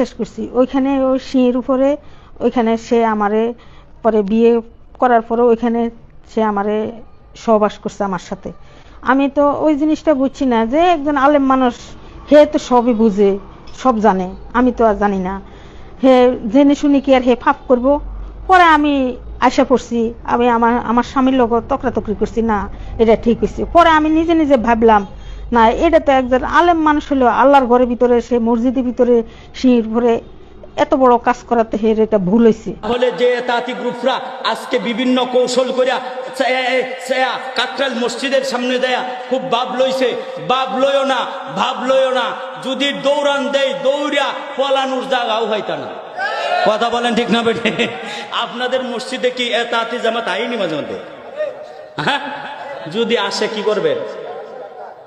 শেষ করছি। ওইখানে ওই সিঁড়ির উপরে, ওইখানে সে আমারে পরে বিয়ে করার পরে ওইখানে সে আমারে সহবাস করছে আমার সাথে। আমি তো ওই জিনিসটা বুঝছি না যে একজন আলেম মানুষ, হে তো সবই বুঝে, সব জানে। আমি তো আর জানি না। হে জেনে শুনি কি আর হে ফাপ করব? পরে আমি আশা পড়ছি, আমি আমার আমার স্বামীর লগত তকরাতকরি করছি, না, এটা ঠিক হয়েছে পরে আমি নিজে নিজে ভাবলাম না, এটা তো একজন আলেম মানুষ হলো আল্লাহর ঘরের ভিতরে, সে মসজিদের ভিতরে, শির ভরে এত বড় কাজ করাতে হের এটা ভুল হয়েছে হলে যে তাঁতি গ্রুপরা আজকে বিভিন্ন কৌশল করিয়া কাকরাল মসজিদের সামনে দেয়া খুব ভাব লইছে। ভাব লইও না, ভাব লইও না। যদি দৌড়ান দেয় দৌড়া পলানুর জাগাও হয়তা না। কথা বলেন ঠিক না বেটে আপনাদের মসজিদে কি তাঁতি জামাত আইনি মাঝে মধ্যে? হ্যাঁ? যদি আসে কি করবেন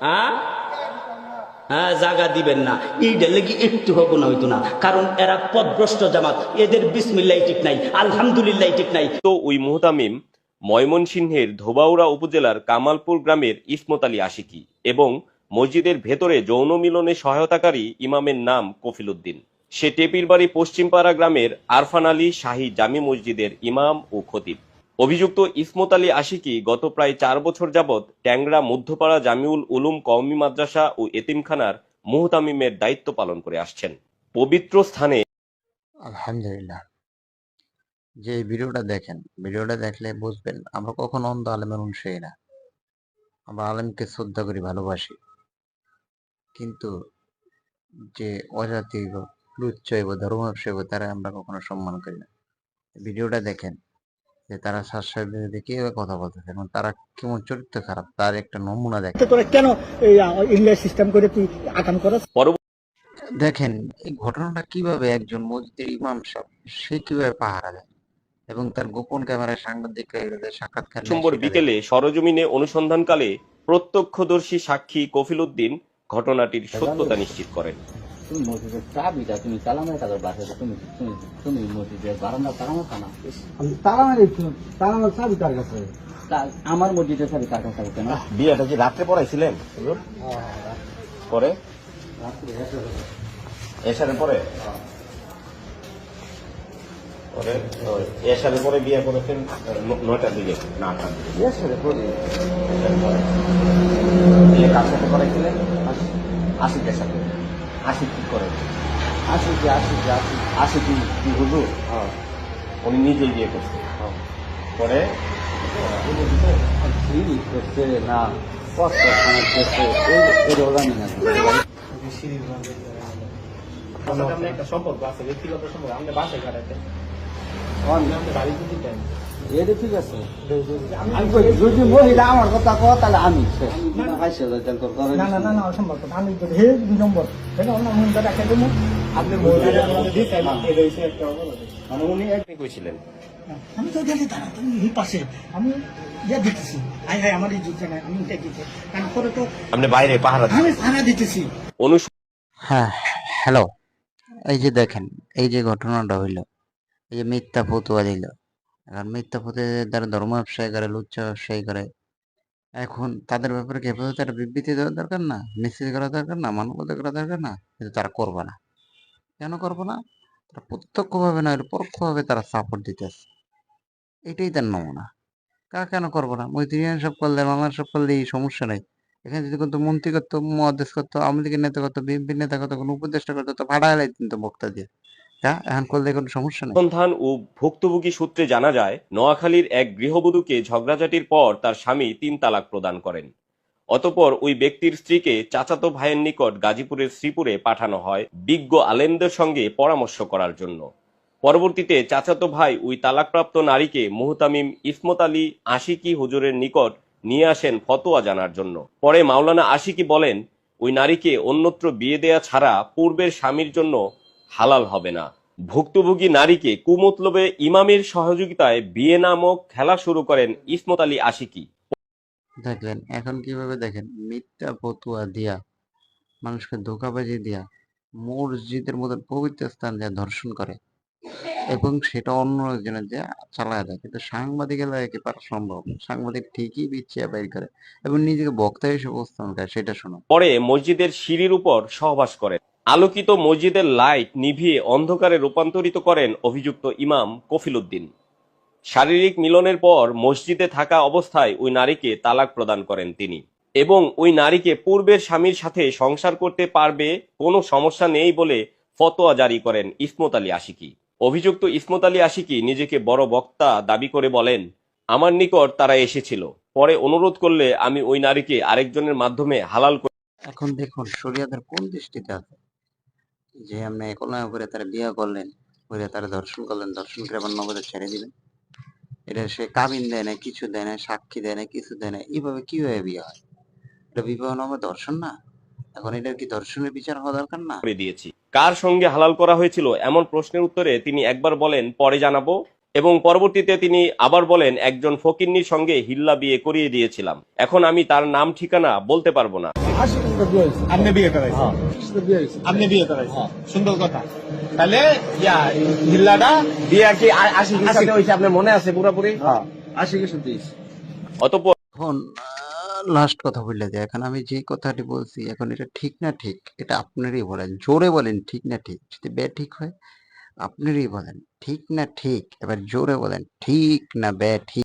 হ্যাঁ? হ্যাঁ জায়গা দিবেন না। এইটা লেগে একটু হব না, হইতো না। কারণ এরা পদভ্রষ্ট জামাত। এদের বিসমিল্লাই ঠিক নাই, আলহামদুলিল্লাহ ঠিক নাই। তো ওই মুহতামিম ময়মনসিংহের ধোবাউড়া উপজেলার কামালপুর গ্রামের ইসমত আলী আশিকি এবং মসজিদের ভেতরে যৌন মিলনে সহায়তাকারী ইমামের নাম কফিলউদ্দিন। সে টেপিরবাড়ি পশ্চিমপাড়া গ্রামের আরফান আলী শাহী জামি মসজিদের ইমাম ও খতিব। অভিযুক্ত ইসমত আলী আশিকি গত প্রায় চার বছর যাবৎ ট্যাংরা, মধ্যপাড়া, জামিউল উলুম কওমি মাদ্রাসা ও এতিমখানার মুহতামিমের দায়িত্ব পালন করে আসছেন। পবিত্র স্থানে আলহামদুলিল্লাহ। যে ভিডিওটা দেখেন, ভিডিওটা দেখলে বুঝবেন আমরা কখনো অন্ধ আলেমের অনুসারী না। আমরা আলেমকে শ্রদ্ধা করি, ভালোবাসি। কিন্তু যে অজাতি লুচ্চ হইব ধর্ম তারা আমরা কখনো সম্মান করি না। ভিডিওটা দেখেন যে তারা বিরুদ্ধে কীভাবে কথা বলতেছে এবং তারা কেমন চরিত্র খারাপ তার একটা নমুনা দেখেন। তো তোরা কেন এই ইংলিশ সিস্টেম করে তুই আকাম করস? দেখেন এই ঘটনাটা কীভাবে একজন মসজিদের ইমাম সাহেব সে কীভাবে পাহারা দেয়? এবং তার গোপন ক্যামেরায় সাংবাদিকরা সাক্ষাৎকার দেখেন। বিকেলে সরজমিনে অনুসন্ধানকালে প্রত্যক্ষদর্শী সাক্ষী কফিলউদ্দিন ঘটনাটির সত্যতা নিশ্চিত করেন। তুমি মসজিদের চাবিটা তুমি বাসাতে তুমি তুমি তুমি মসজিদের বারান্দা খানা। আমি তালা মারি তালা মারি চাবি কার কাছে? আমার মসজিদের চাবি কার কাছে কেন? বিয়েটা কি রাত্রে পড়াইছিলেন? পরে? এসারের পরে? পরে এসারের পরে বিয়ে করেছেন নয়টার দিকে না আটটার দিকে। এসারের পরে? বিয়ে কার সাথে করাইছিলেন? আশিকের সাথে। আশিক কি করে? আসি কি আসি কি আসি। আসি কি কি হুজুর হ্যাঁ। উনি নিজেই বিয়ে করছে। পরে? কি করছে? না কষ্ট করছে। না একটা সম্পর্ক আছে ব্যক্তিগত সম্পর্ক। আমাদের বাসায় কাটাতে এটা ঠিক আছে। আমি যদি মহিলা আমার কথা কো তাহলে আমি শেষ। আইসা যাই তাহলে তোর ঘরে না না না না অসম্ভব আমি তো হে দুই নম্বর। এটা অন্য মহিলা রাখা দেবো। আপনি মানে উনি একদিন কইছিলেন। আমি তো গেলে দাঁড়া তুমি পাশে। আমি ইয়া দিতেছি। হাই হাই আমার এই জুতে নাই আমি এটা দিতে। কারণ পরে তো আপনি বাইরে পাহারা আমি দিতেছি। হ্যাঁ হ্যালো। এই যে দেখেন এই যে ঘটনাটা হইল এই যে মিথ্যা ফতুয়া দিল। এখন মিথ্যা ফতুয়া দ্বারা ধর্ম ব্যবসায়ী করে, লুচ্চ ব্যবসায়ী করে, এখন তাদের ব্যাপারে কি হেফাজতে বিবৃতি দেওয়া দরকার না? নিশ্চিত করা দরকার না? মানবতা করা দরকার না? কিন্তু তারা করবে না। কেন করবে না? তারা প্রত্যক্ষভাবে না পরোক্ষভাবে তারা সাপোর্ট দিতেছে। এটাই তার নমুনা। কারা কেন করব না? মৈত্রিয়ান সব করলে, বাংলার সব করলে এই সমস্যা নেই। এখানে যদি কোনো মন্ত্রী করতো, মহাদেশ করতো, আওয়ামী লীগের নেতা করতো বিএনপি নেতা করতো, কোনো উপদেষ্টা করতো, তো ভাড়া এলাই কিন্তু বক্তা দিয়ে অনুসন্ধান ও ভুক্তভোগী সূত্রে জানা যায়, নোয়াখালীর এক গৃহবধূকে ঝগড়াঝাটির পর তার স্বামী তিন তালাক প্রদান করেন। অতপর ওই ব্যক্তির স্ত্রীকে চাচাতো ভাইয়ের নিকট গাজীপুরের শ্রীপুরে পাঠানো হয় বিজ্ঞ আলেমদের সঙ্গে পরামর্শ করার জন্য। পরবর্তীতে চাচাতো ভাই ওই তালাকপ্রাপ্ত নারীকে মুহতামিম ইসমত আলী আশিকি হুজুরের নিকট নিয়ে আসেন ফতোয়া জানার জন্য। পরে মাওলানা আশিকি বলেন, ওই নারীকে অন্যত্র বিয়ে দেয়া ছাড়া পূর্বের স্বামীর জন্য হালাল হবে না। ভুক্তভোগী নারীকে কুমতলবে ইমামের সহযোগিতায় বিয়ে নামক খেলা শুরু করেন ইসমত আলী আশিকি। দেখলেন এখন কীভাবে দেখেন? মিথ্যা ফতুয়া দিয়া মানুষকে ধোকাবাজি দিয়া মসজিদের মতন পবিত্র স্থান যা ধর্ষণ করে এবং সেটা অন্য একজনের যে চালায় দেয়। কিন্তু সাংবাদিকের কি পারা সম্ভব? সাংবাদিক ঠিকই বিচ্ছিয়া বাইর করে এবং নিজেকে বক্তা হিসেবে উপস্থাপন করে সেটা শোনো। পরে মসজিদের সিঁড়ির উপর সহবাস করেন। আলোকিত মসজিদের লাইট নিভিয়ে অন্ধকারে রূপান্তরিত করেন অভিযুক্ত ইমাম কফিল উদ্দিন শারীরিক মিলনের পর মসজিদে থাকা অবস্থায় ওই নারীকে তালাক প্রদান করেন তিনি এবং ওই নারীকে পূর্বের স্বামীর সাথে সংসার করতে পারবে কোনো সমস্যা নেই বলে ফতোয়া জারি করেন ইসমত আলী আশিকি। অভিযুক্ত ইসমত আলী আশিকি নিজেকে বড় বক্তা দাবি করে বলেন, আমার নিকট তারা এসেছিল। পরে অনুরোধ করলে আমি ওই নারীকে আরেকজনের মাধ্যমে হালাল করে এখন দেখুন শরিয়াদের কোন দৃষ্টিতে আছে? যে আপনি একলনা করে তার বিয়ে করলেন করে তার দর্শন করলেন দর্শন করে আবার নগদে ছেড়ে দিলেন। এটা সে কাবিন দেয় না কিছু দেয় না সাক্ষী দেয় না কিছু দেয় না এইভাবে কীভাবে বিয়ে হয়? এটা বিবাহ নামে দর্শন না। এখন এটার কি দর্শনের বিচার হওয়া দরকার না? করে দিয়েছি। কার সঙ্গে হালাল করা হয়েছিল? এমন প্রশ্নের উত্তরে তিনি একবার বলেন, পরে জানাব। এবং পরবর্তীতে তিনি আবার বলেন একজন ফকিন্নির সঙ্গে হিল্লা বিয়ে করিয়ে দিয়েছিলাম। এখন আমি তার নাম ঠিকানা বলতে পারব না। আপনি বিয়ে করাইছেন। আপনি বিয়ে করাইছেন। সুন্দর কথা। তাহলে হিল্লাটা বিয়া কি আশি আশি। হয়েছে? আপনার মনে আছে পুরোপুরি? হ্যাঁ। আশি অতপর এখন লাস্ট কথা বললে যে এখন আমি যে কথাটি বলছি এখন এটা ঠিক না ঠিক এটা আপনারই বলেন। জোরে বলেন ঠিক না ঠিক। যদি বে ঠিক হয় আপনারই বলেন ঠিক না ঠিক? এবার জোরে বলেন ঠিক না বে ঠিক